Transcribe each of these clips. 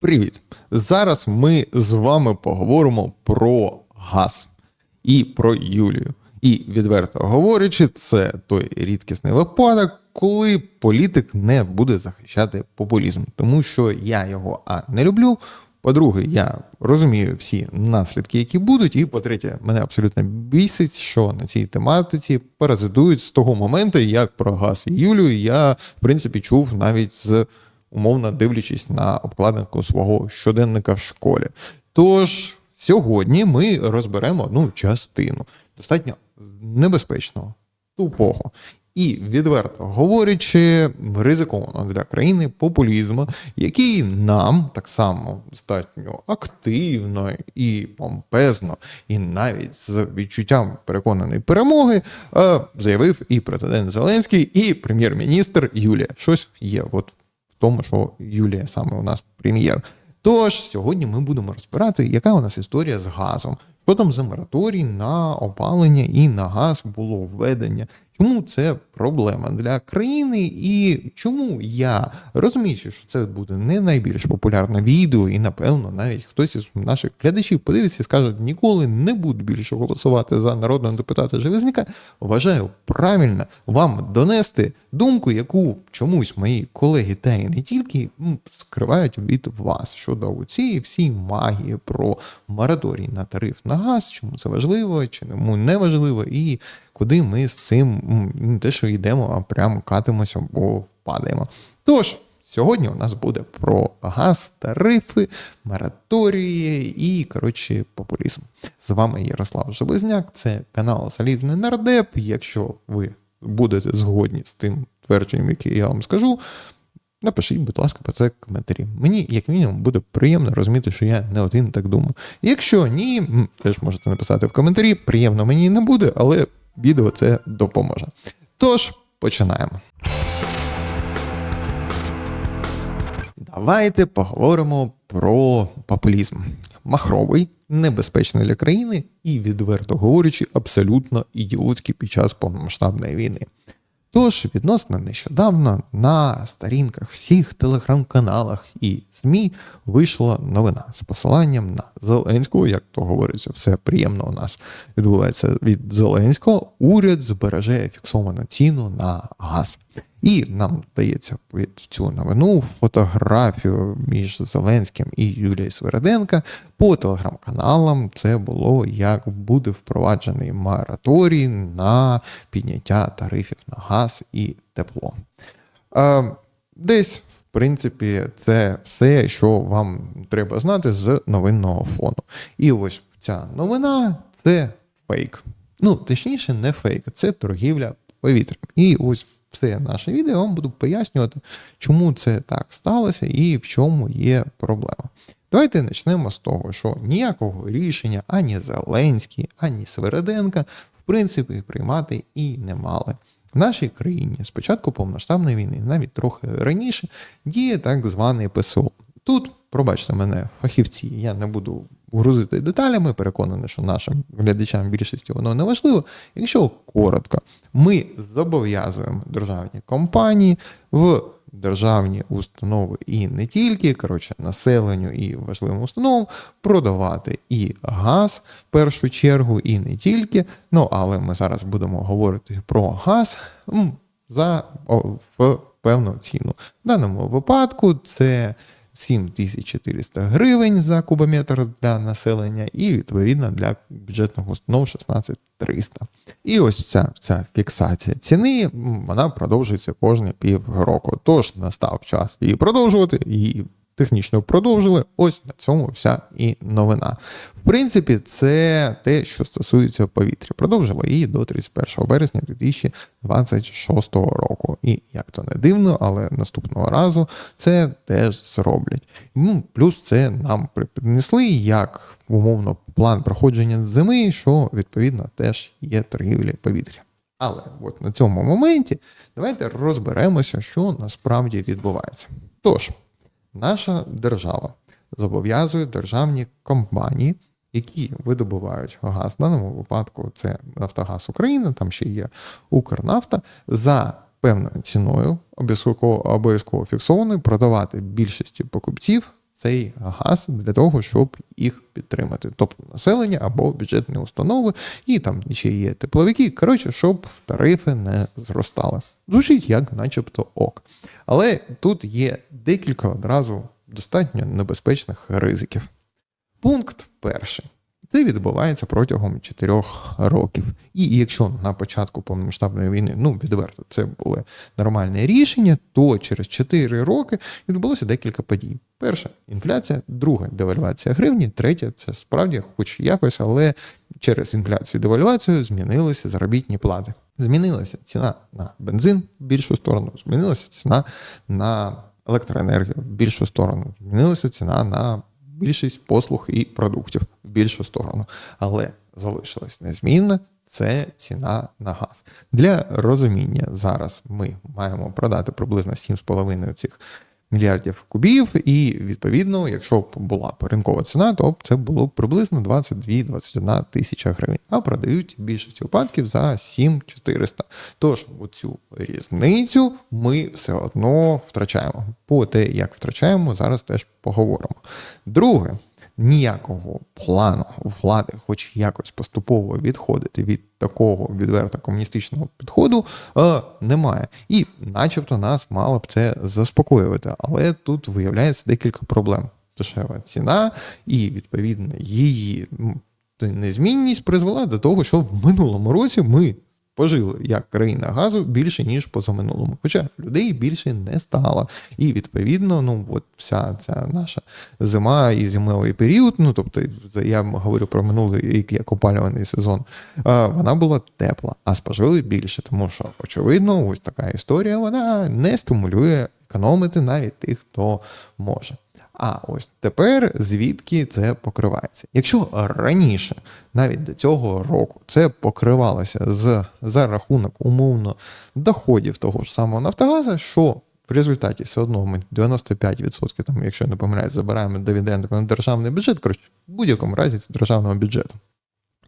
Привіт! Зараз ми з вами поговоримо про газ і про Юлію. І відверто говорячи, це той рідкісний випадок, коли політик не буде захищати популізм, тому що я його а не люблю. По-друге, я розумію всі наслідки, які будуть. І по-третє, мене абсолютно бісить, що на цій тематиці паразитують з того моменту, як про газ і Юлію я в принципі чув навіть з умовно дивлячись на обкладинку свого щоденника в школі. Тож сьогодні ми розберемо одну частину достатньо небезпечного, тупого. І відверто говорячи, ризиковано для країни популізму, який нам так само достатньо активно і помпезно, і навіть з відчуттям переконаної перемоги, е, заявив і президент Зеленський, і прем'єр-міністр Юлія. Щось є. От тому, що Юлія саме у нас прем'єр. Тож сьогодні ми будемо розбирати, яка у нас історія з газом. Що там за мораторій на опалення і на газ було введення? Чому це проблема для країни, і чому я розуміючи, що це буде не найбільш популярне відео, і напевно навіть хтось із наших глядачів подивиться і скаже, ніколи не буду більше голосувати за народного депутата Железняка. Вважаю правильно вам донести думку, яку чомусь мої колеги та і не тільки скривають від вас щодо цієї всій магії про мораторій на тариф на газ, чому це важливо, чи не важливо, і куди ми з цим не те, що йдемо, а прямо катимося або впадаємо. Тож. Сьогодні у нас буде про газ, тарифи, мораторії і, коротше, популізм. З вами Ярослав Железняк, це канал Залізний Нардеп. Якщо ви будете згодні з тим твердженням, яке я вам скажу, напишіть, будь ласка, про це коментарі. Мені, як мінімум, буде приємно розуміти, що я не один так думаю. Якщо ні, теж можете написати в коментарі. Приємно мені не буде, але відео це допоможе. Тож, починаємо. Давайте поговоримо про популізм. Махровий, небезпечний для країни і, відверто говорячи, абсолютно ідіотський під час повномасштабної війни. Тож, відносно нещодавно на сторінках всіх телеграм-каналах і ЗМІ вийшла новина з посиланням на Зеленського, як то говориться, все приємно у нас відбувається від Зеленського. Уряд збереже фіксовану ціну на газ. І нам дається під цю новину фотографію між Зеленським і Юлією Свереденка по телеграм-каналам. Це було як буде впроваджений мораторій на підняття тарифів на газ і тепло. Десь, в принципі, це все, що вам треба знати з новинного фону. І ось ця новина це фейк. Ну, точніше, не фейк, це торгівля повітрям. І ось все наше відео я вам буду пояснювати, чому це так сталося і в чому є проблема. Давайте почнемо з того, що ніякого рішення ані Зеленський, ані Свереденка в принципі приймати і не мали. В нашій країні з початку повноштабної війни, навіть трохи раніше, діє так званий ПСО. Тут, пробачте мене, фахівці, я не буду грузити деталями, переконаний, що нашим глядачам більшості воно не важливо. Якщо коротко, ми зобов'язуємо державні компанії в державні установи і не тільки, коротше, населенню і важливим установам продавати і газ в першу чергу, і не тільки. Ну, але ми зараз будемо говорити про газ за в певну ціну. В даному випадку це 7400 гривень за кубометр для населення, і відповідно для бюджетних установ 16300. І ось ця, ця фіксація ціни вона продовжується кожні півроку. Тож настав час її продовжувати, її технічно продовжили. Ось на цьому вся і новина. В принципі, це те, що стосується повітря. Продовжили її до 31 березня 2026 року. І як то не дивно, але наступного разу це теж зроблять. Ну, Плюс це нам принесли як умовно план проходження зими, що відповідно теж є торгівля повітря. Але от на цьому моменті давайте розберемося, що насправді відбувається. Тож, наша держава зобов'язує державні компанії, які видобувають газ. В даному випадку це Нафтогаз України, там ще є Укрнафта, за певною ціною, обов'язково фіксованою, продавати більшості покупців цей газ для того, щоб їх підтримати, тобто населення або бюджетні установи, і там ще є тепловики. Коротше, щоб тарифи не зростали. Звучить як, начебто, ок. Але тут є декілька одразу достатньо небезпечних ризиків. Пункт перший. Це відбувається протягом 4 років. І якщо на початку повномасштабної війни, ну відверто, це були нормальне рішення, то через 4 роки відбулося декілька подій. Перша інфляція, друга девальвація гривні, третя це справді, хоч якось, але через інфляцію і девальвацію змінилися заробітні плати. Змінилася ціна на бензин в більшу сторону, змінилася ціна на електроенергію в більшу сторону, змінилася ціна на більшість послуг і продуктів в більшу сторону. Але залишилась незмінна це ціна на газ. Для розуміння зараз ми маємо продати приблизно 7,5 цих мільярдів кубів, і відповідно, якщо б була ринкова ціна, то це було б приблизно 22-21 тисяча гривень. А продають більшості випадків за 7400. Тож оцю різницю ми все одно втрачаємо. По те, як втрачаємо, зараз теж поговоримо. Друге. Ніякого плану влади, хоч якось поступово відходити від такого відверто комуністичного підходу, е, немає. І, начебто, нас мало б це заспокоювати. Але тут виявляється декілька проблем. Дешева ціна, і відповідно її незмінність призвела до того, що в минулому році ми пожили як країна газу більше ніж позаминулому. Хоча людей більше не стало. І відповідно, ну от вся ця наша зима і зимовий період. Ну тобто, я говорю про минулий рік як опалюваний сезон. Вона була тепла, а спожили більше, тому що очевидно, ось така історія вона не стимулює економити навіть тих, хто може. А ось тепер звідки це покривається? Якщо раніше, навіть до цього року, це покривалося з за рахунок умовно доходів того ж самого Нафтогаза, що в результаті все одно ми 95%, там, якщо я не помиляюсь, забираємо дивіденди на державний бюджет, коротше, в будь-якому разі це державного бюджету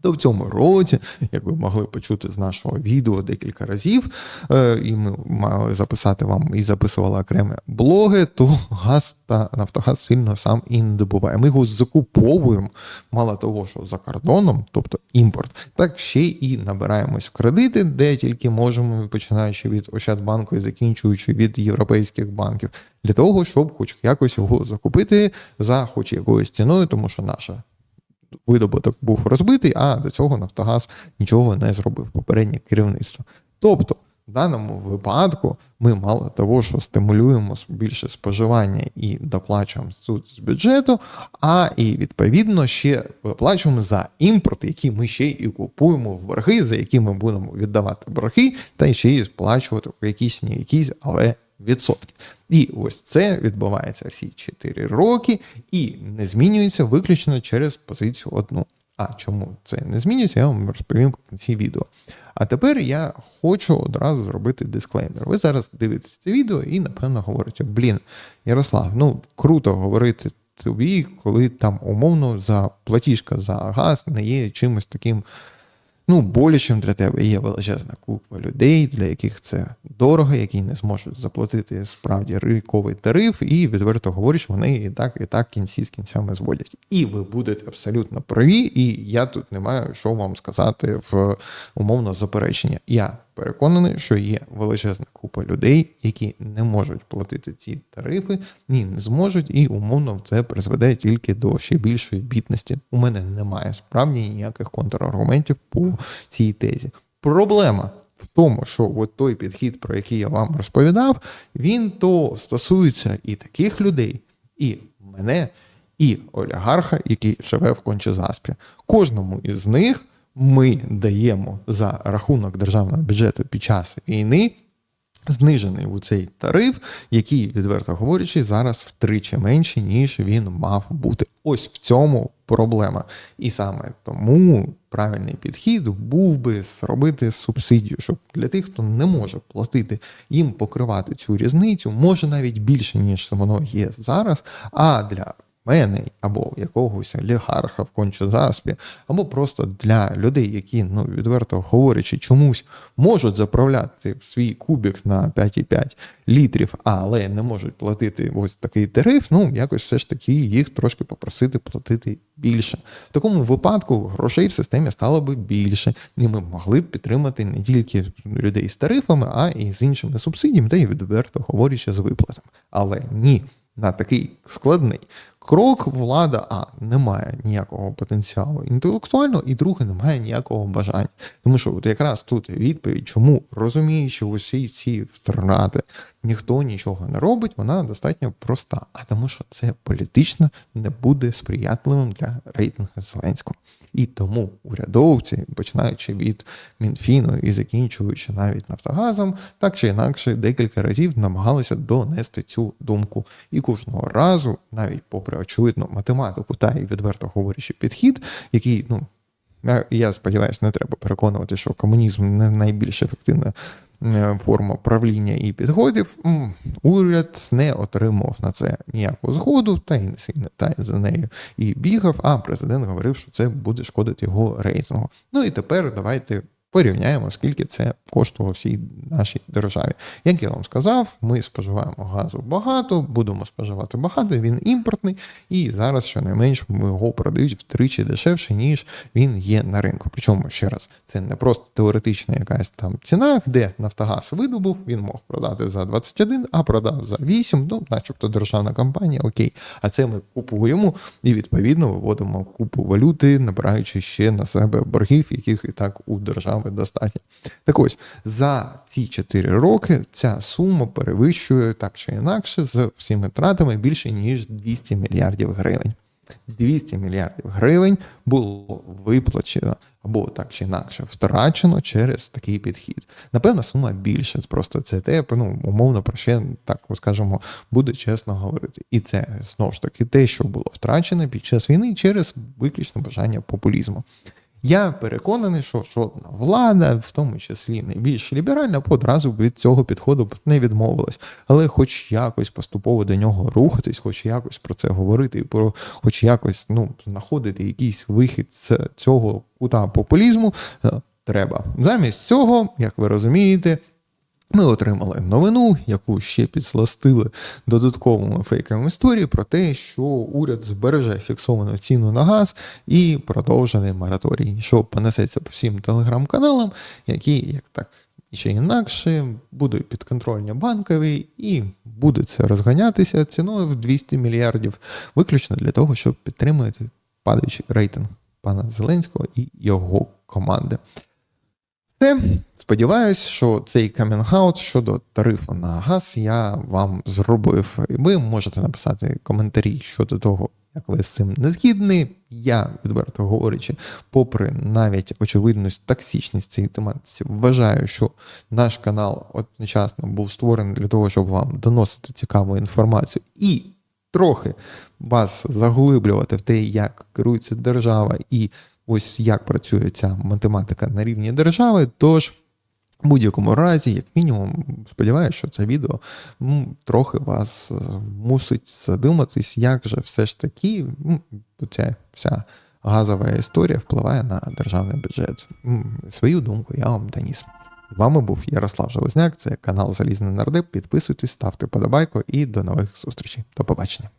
то в цьому році, як ви могли почути з нашого відео декілька разів, е, і ми мали записати вам і записували окремі блоги, то газ та Нафтогаз сильно сам і не добуває. Ми його закуповуємо, мало того, що за кордоном, тобто імпорт, так ще і набираємось в кредити, де тільки можемо, починаючи від Ощадбанку і закінчуючи від європейських банків, для того, щоб хоч якось його закупити за хоч якоюсь ціною, тому що наша видобуток був розбитий, а до цього Нафтогаз нічого не зробив попереднє керівництво. Тобто, в даному випадку ми мало того, що стимулюємо більше споживання і доплачуємо тут з бюджету, а і відповідно ще виплачуємо за імпорт, який ми ще і купуємо в борги, за які ми будемо віддавати борги, та ще й сплачувати якісь не але. І ось це відбувається всі 4 роки і не змінюється виключно через позицію одну. А чому це не змінюється, я вам розповім в кінці відео. А тепер я хочу одразу зробити дисклеймер. Ви зараз дивитесь це відео і, напевно, говорите: блін, Ярослав, ну круто говорити тобі, коли там умовно за платіжка за газ не є чимось таким ну, болячим для тебе є величезна купа людей, для яких це дорого, які не зможуть заплатити справді ринковий тариф, і відверто говорять, що вони і так, і так кінці з кінцями зводять. І ви будете абсолютно праві, і я тут не маю що вам сказати в умовно заперечення. Я переконаний, що є величезна купа людей, які не можуть платити ці тарифи, ні, не зможуть, і умовно це призведе тільки до ще більшої бідності. У мене немає справді ніяких контраргументів по цій тезі. Проблема. В тому, що от той підхід, про який я вам розповідав, він то стосується і таких людей, і мене, і олігарха, який живе в Кончезаспі. Кожному із них ми даємо за рахунок державного бюджету під час війни. Знижений у цей тариф, який, відверто говорячи, зараз втричі менше, ніж він мав бути. Ось в цьому проблема. І саме тому правильний підхід був би зробити субсидію, щоб для тих, хто не може платити, їм покривати цю різницю, може навіть більше, ніж воно є зараз. А для мене або якогось олігарха в конче заспі, або просто для людей, які, ну відверто говорячи, чомусь можуть заправляти свій кубік на 5,5 літрів, але не можуть платити ось такий тариф, ну якось все ж таки їх трошки попросити платити більше. В такому випадку грошей в системі стало би більше, і ми могли б підтримати не тільки людей з тарифами, а і з іншими субсидіями, та й відверто говорячи з виплатами. Але ні, на такий складний крок влада а не має ніякого потенціалу інтелектуального, і друге, не має ніякого бажання. Тому що от якраз тут відповідь, чому розуміючи усі ці втрати, ніхто нічого не робить, вона достатньо проста. А тому, що це політично не буде сприятливим для рейтингу Зеленського. І тому урядовці, починаючи від Мінфіну і закінчуючи навіть Нафтогазом, так чи інакше декілька разів намагалися донести цю думку. І кожного разу, навіть попри очевидну математику та й відверто говорячи підхід, який ну. Я сподіваюся, не треба переконувати, що комунізм не найбільш ефективна е, форма правління і підходів. Уряд не отримав на це ніяку згоду, та й не та за нею і бігав. А президент говорив, що це буде шкодити його рейтингу. Ну і тепер давайте порівняємо, скільки це коштувало всій нашій державі. Як я вам сказав, ми споживаємо газу багато, будемо споживати багато, він імпортний, і зараз, щонайменш, його продають втричі дешевше, ніж він є на ринку. Причому ще раз, це не просто теоретична якась там ціна, де Нафтогаз видобув, він мог продати за 21, а продав за 8, ну, начебто державна компанія, окей. А це ми купуємо і відповідно виводимо купу валюти, набираючи ще на себе боргів, яких і так у держави достатньо. Так ось за ці 4 роки ця сума перевищує так чи інакше з всіми тратами більше ніж 200 мільярдів гривень. 200 мільярдів гривень було виплачено або так чи інакше втрачено через такий підхід. Напевно, сума більше. Просто це те, ну, умовно про ще так скажемо, буде чесно говорити. І це знову ж таки те, що було втрачено під час війни через виключне бажання популізму. Я переконаний, що жодна влада, в тому числі найбільш ліберальна, одразу від цього підходу не відмовилась. Але хоч якось поступово до нього рухатись, хоч якось про це говорити, про хоч якось ну, знаходити якийсь вихід з цього кута популізму, е, треба. Замість цього, як ви розумієте, ми отримали новину, яку ще підсластили додатковими фейковими історії про те, що уряд збереже фіксовану ціну на газ і продовжений мораторій, що понесеться по всім телеграм-каналам, які як так ще інакше будуть підконтрольні банкові, і буде це розганятися ціною в 200 мільярдів, виключно для того, щоб підтримувати падаючий рейтинг пана Зеленського і його команди. Все. Сподіваюсь, що цей камінг-аут щодо тарифу на газ я вам зробив. І ви можете написати коментарі щодо того, як ви з цим не згідні. Я, відверто говорячи, попри навіть очевидність, токсичність цієї тематиці, вважаю, що наш канал одночасно був створений для того, щоб вам доносити цікаву інформацію і трохи вас заглиблювати в те, як керується держава і ось як працює ця математика на рівні держави. Тож, в будь-якому разі, як мінімум, сподіваюся, що це відео ну, трохи вас е, мусить задуматись, як же все ж таки ну, ця вся газова історія впливає на державний бюджет. Свою думку я вам доніс. З вами був Ярослав Железняк, це канал Залізний Нардеп. Підписуйтесь, ставте подобайку і до нових зустрічей. До побачення.